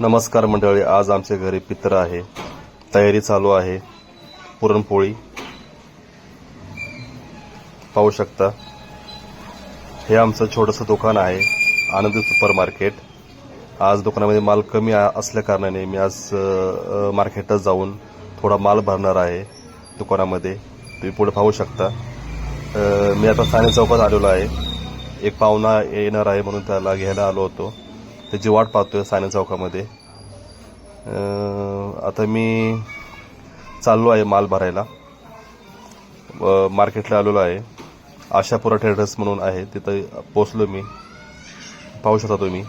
नमस्कार मंडळी आज आमच्या घरी पित्र आहे. तयारी चालू आहे. पुरणपोळी. पाहू शकता. हे आमचं छोटंसं दुकान आहे आनंद सुपर मार्केट. आज दुकानामध्ये माल कमी असल्याकारणाने असल्या कारणाने मी आज मार्केटात जाऊन थोडा माल भरणार आहे दुकानामध्ये. तुम्ही पुढे पाहू शकता. मी आता साने चौकात आलेलो आहे. एक पाहुणा येणार आहे म्हणून त्याला घ्यायला आलो होतो. त्याची वाट पाहतोय साने चौकामध्ये. आता मी चाललो आहे माल भरायला. व मार्केटला आलेलो आहे. आशापुरा ट्रेडर्स म्हणून आहे तिथं पोचलो मी. पाहू शकता तुम्ही.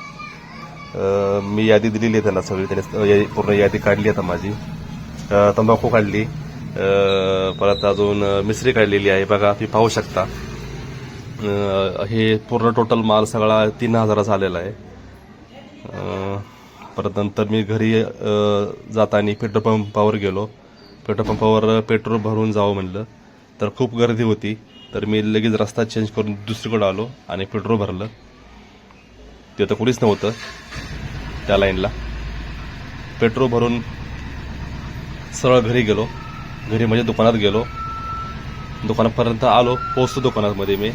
मी यादी दिलेली आहे त्यांना सगळी त्यांनी पूर्ण यादी काढली आता माझी. तंबाखू काढली. परत अजून मिसरी काढलेली आहे बघा तुम्ही पाहू शकता. हे पूर्ण टोटल माल सगळा तीन हजाराचा आलेला आहे. परत नंतर मी घरी जाताना पेट्रोल पंपावर गेलो. पेट्रोल पंपावर पेट्रोल भरून जावं म्हणलं. तर खूप गर्दी होती. तर मी लगेच रस्ता चेंज करून दुसरीकडे आलो आणि पेट्रोल भरलं. ते तर कुणीच नव्हतं त्या लाईनला पेट्रोल भरून सरळ घरी गेलो. घरी म्हणजे दुकानात गेलो. दुकानापर्यंत आलो पोचतो दुकानामध्ये मी.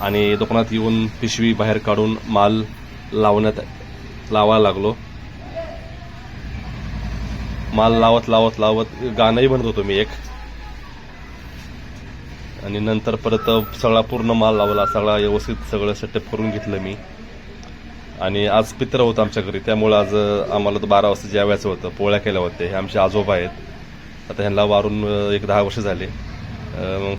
आणि दुकानात येऊन पिशवी बाहेर काढून माल लावण्यात लावायला लागलो. माल लावत लावत लावत गाणंही म्हणत होतो मी एक. आणि नंतर परत सगळा पूर्ण माल लावला सगळा व्यवस्थित सगळं सेटअप करून घेतलं मी. आणि आज पित्र होतं आमच्या घरी त्यामुळं आज आम्हाला तर बारा वाजता जेवायचं होतं पोळ्या केल्या होत्या. हे आमचे आजोबा आहेत. आता ह्यांना वारून एक दहा वर्ष झाले. मग